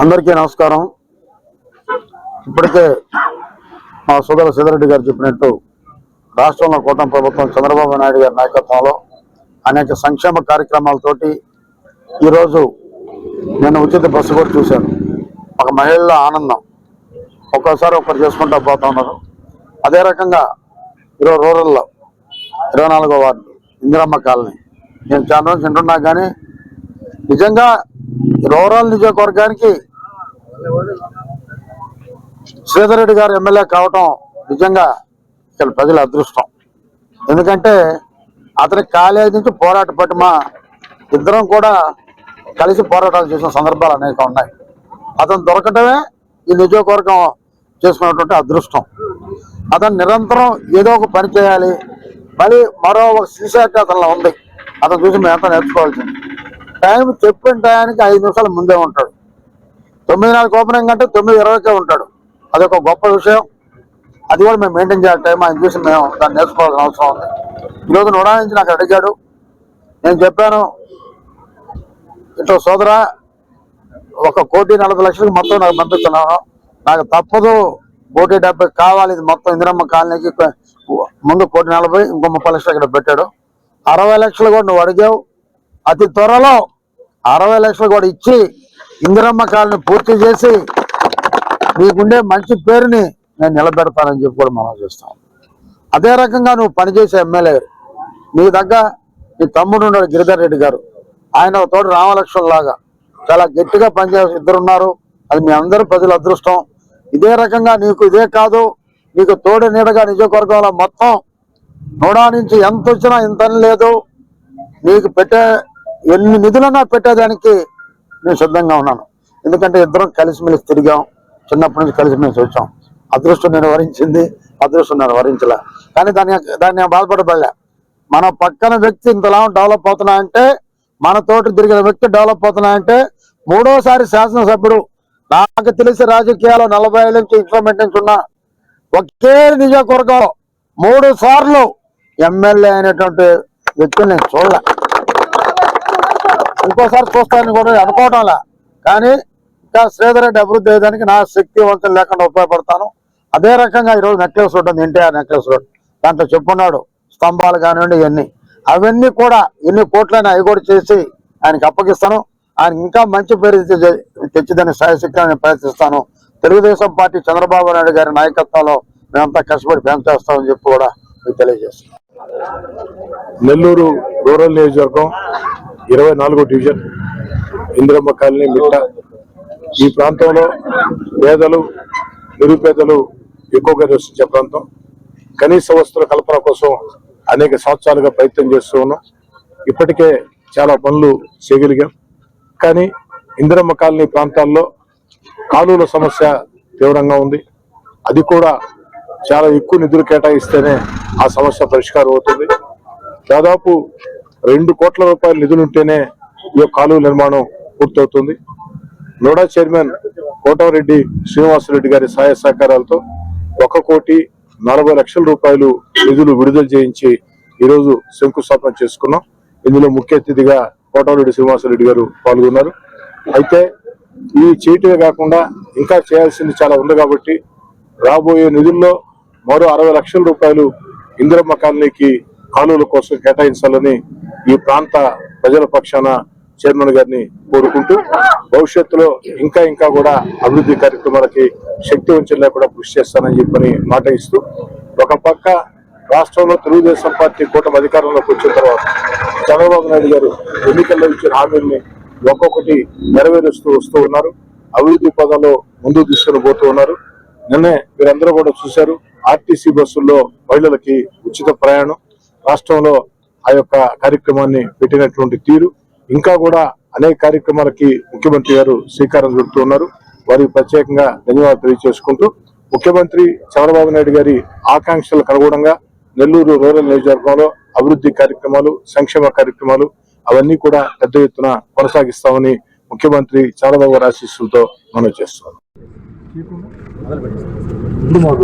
అందరికీ నమస్కారం. ఇప్పటికే మా సోదర సిద్ధారెడ్డి గారు చెప్పినట్టు రాష్ట్రంలో కూటమి ప్రభుత్వం చంద్రబాబు నాయుడు గారి నాయకత్వంలో అనేక సంక్షేమ కార్యక్రమాలతోటి ఈరోజు నేను ఉచిత బస్సు కూడా చూశాను. ఒక మహిళల ఆనందం. ఒక్కోసారి ఒక్కరు చేసుకుంటూ పోతా ఉన్నారు. అదే రకంగా ఈరోజు రూరల్లో ఇరవై నాలుగో వార్డు ఇందిరమ్మ కాలనీ. నేను చాలా రోజు వింటున్నా కానీ నిజంగా రూరల్ నియోజకవర్గానికి శ్రీధర్ రెడ్డి గారు ఎమ్మెల్యే కావటం నిజంగా ఇక్కడ ప్రజల అదృష్టం. ఎందుకంటే అతని కాలేజీ నుంచి పోరాట పట్టుమ ఇద్దరం కూడా కలిసి పోరాటాలు చేసిన సందర్భాలు అనేక ఉన్నాయి. అతను దొరకటమే ఈ నియోజకవర్గం చేసుకున్నటువంటి అదృష్టం. అతను నిరంతరం ఏదో ఒక పని చేయాలి. మళ్ళీ మరో ఒక శ్రీశాఖ అతనిలో ఉంది. అతను చూసి మేమంతా నేర్చుకోవాల్సింది. టైం చెప్పిన టయానికి ఐదు నిమిషాల ముందే ఉంటాడు. తొమ్మిది నాలుగు ఓపెనింగ్ అంటే తొమ్మిది ఇరవైకే ఉంటాడు. అదొక గొప్ప విషయం. అది కూడా మేము మెయింటైన్ చేయాలి. టైం ఆయన చూసి మేము దాన్ని నేర్చుకోవాల్సిన అవసరం ఉంది. ఈరోజు నూడా నుంచి నాకు అడిగాడు. నేను చెప్పాను ఇటు సోదరా ఒక కోటి నలభై లక్షలకు మొత్తం నాకు పంపిస్తున్నాను. నాకు తప్పదు కోటి డెబ్బై కావాలి. ఇది మొత్తం ఇందిరమ్మ కాలనీకి. ముందు కోటి నలభై ఇంకో ముప్పై లక్షలు ఇక్కడ పెట్టాడు. అరవై లక్షలు కూడా నువ్వు అడిగావు. అతి త్వరలో అరవై లక్షలు కూడా ఇచ్చి ఇందిరమ్మ కాలనీ పూర్తి చేసి నీకుండే మంచి పేరుని నేను నిలబెడతానని చెప్పి కూడా మనం చూస్తాం. అదే రకంగా నువ్వు పనిచేసే ఎమ్మెల్యే నీ దగ్గర నీ తమ్ముడు ఉన్నాడు గిరిధర్ రెడ్డి గారు. ఆయన ఒక రామలక్ష్మణ్ లాగా చాలా గట్టిగా పనిచేసే ఇద్దరు ఉన్నారు. అది మీ అందరూ ప్రజల అదృష్టం. ఇదే రకంగా నీకు ఇదే కాదు నీకు తోడు నీడగా నిజవర్గంలో మొత్తం నూడా నుంచి ఎంత వచ్చినా ఇంత అని లేదు. నీకు పెట్టే ఎన్ని నిధులన్నా పెట్టేదానికి నేను సిద్ధంగా ఉన్నాను. ఎందుకంటే ఇద్దరం కలిసిమెలిసి తిరిగాం. చిన్నప్పటి నుంచి కలిసిమెలిసి వచ్చాం. అదృష్టం నేను వరించింది అదృష్టం నేను వరించలే. కానీ దాన్ని దాన్ని నేను బాధపడబడలే. మన పక్కన వ్యక్తి ఇంతలా డెవలప్ అవుతున్నా అంటే మన తోటి తిరిగిన వ్యక్తి డెవలప్ అవుతున్నా అంటే మూడోసారి శాసనసభ్యుడు నాకు తెలిసి రాజకీయాల్లో నలభై ఏళ్ళ నుంచి ఇంప్లిమెంట్ నుంచి ఉన్నా ఒకే నియోజకవర్గంలో మూడు సార్లు ఎమ్మెల్యే అయినటువంటి వ్యక్తిని నేను చూడలే. ఇంకోసారి చూస్తానని కూడా అనుకోవడంలే కానీ ఇంకా శ్రీధర్ రెడ్డి అభివృద్ధి అయ్యేదానికి నా శక్తి వంతులు లేకుండా ఉపయోగపడతాను. అదే రకంగా ఈరోజు నెక్లెస్ రోడ్ ఉంది ఎన్టీఆర్ నెక్లెస్ రోడ్ దాంట్లో చెప్పున్నాడు స్తంభాలు కానివ్వండి ఇవన్నీ. అవన్నీ కూడా ఎన్ని కోట్లైనా అవి కూడా చేసి ఆయనకి అప్పగిస్తాను. ఆయన ఇంకా మంచి పేరు తెచ్చి- తెచ్చిదని సాయశక్తి ప్రయత్నిస్తాను. తెలుగుదేశం పార్టీ చంద్రబాబు నాయుడు గారి నాయకత్వంలో మేమంతా కష్టపడి పెంచేస్తామని చెప్పి కూడా మీకు తెలియజేస్తాను నెల్లూరు రూరల్ నియోజకవర్గం ఇరవై నాలుగో డివిజన్ ఇందిరమ్మ కాలనీ మిట్ట. ఈ ప్రాంతంలో పేదలు నిరుపేదలు ఎక్కువగా నివసించే ప్రాంతం. కనీస వస్తువుల కల్పన కోసం అనేక సంవత్సరాలుగా ప్రయత్నం చేస్తూ ఉన్నాం. ఇప్పటికే చాలా పనులు చేయగలిగాం. కానీ ఇందిరమ్మ కాలనీ ప్రాంతాల్లో కాలువల సమస్య తీవ్రంగా ఉంది. అది కూడా చాలా ఎక్కువ నిధులు కేటాయిస్తేనే ఆ సమస్య పరిష్కారం అవుతుంది. దాదాపు రెండు కోట్ల రూపాయల నిధులుంటేనే ఈ యొక్క కాలువ నిర్మాణం పూర్తవుతుంది. నోడా చైర్మన్ కోటమిరెడ్డి శ్రీనివాసరెడ్డి గారి సహాయ సహకారాలతో ఒక కోటి నలభై లక్షల రూపాయలు నిధులు విడుదల చేయించి ఈరోజు శంకుస్థాపన చేసుకున్నాం. ఇందులో ముఖ్య అతిథిగా కోటమిరెడ్డి శ్రీనివాసరెడ్డి గారు పాల్గొన్నారు. అయితే ఈ చేయటమే కాకుండా ఇంకా చేయాల్సింది చాలా ఉంది కాబట్టి రాబోయే నిధుల్లో మరో అరవై లక్షల రూపాయలు ఇందిరమ్మ కాలనీకి కాలువల కోసం కేటాయించాలని ఈ ప్రాంత ప్రజల పక్షాన చైర్మన్ గారిని కోరుకుంటూ భవిష్యత్తులో ఇంకా ఇంకా కూడా అభివృద్ధి కార్యక్రమాలకి శక్తి వంచన కూడా కృషి చేస్తానని చెప్పని మాట ఇస్తూ ఒక పక్క రాష్ట్రంలో తెలుగుదేశం పార్టీ కూటమి అధికారంలోకి వచ్చిన తర్వాత చంద్రబాబు నాయుడు గారు ఎన్నికల్లో ఇచ్చిన హామీల్ని ఒక్కొక్కటి నెరవేరుస్తూ వస్తూ ఉన్నారు. అభివృద్ధి పదంలో ముందుకు తీసుకుని పోతూ ఉన్నారు. నిన్నే మీరందరూ కూడా చూశారు ఆర్టీసీ బస్సుల్లో మహిళలకి ఉచిత ప్రయాణం. రాష్ట్రంలో ఆ యొక్క కార్యక్రమాన్ని పెట్టినటువంటి తీరు. ఇంకా కూడా అనేక కార్యక్రమాలకి ముఖ్యమంత్రి గారు శ్రీకారం చుడుతూ ఉన్నారు వారికి ప్రత్యేకంగా ధన్యవాదాలు తెలియజేసుకుంటూ ముఖ్యమంత్రి చంద్రబాబు నాయుడు గారి ఆకాంక్షలకు అనుగుణంగా నెల్లూరు రూరల్ నియోజకవర్గంలో అభివృద్ధి కార్యక్రమాలు సంక్షేమ కార్యక్రమాలు అవన్నీ కూడా పెద్ద ఎత్తున కొనసాగిస్తామని ముఖ్యమంత్రి చంద్రబాబు గారి ఆశీస్సులతో మనం చేస్తున్నాం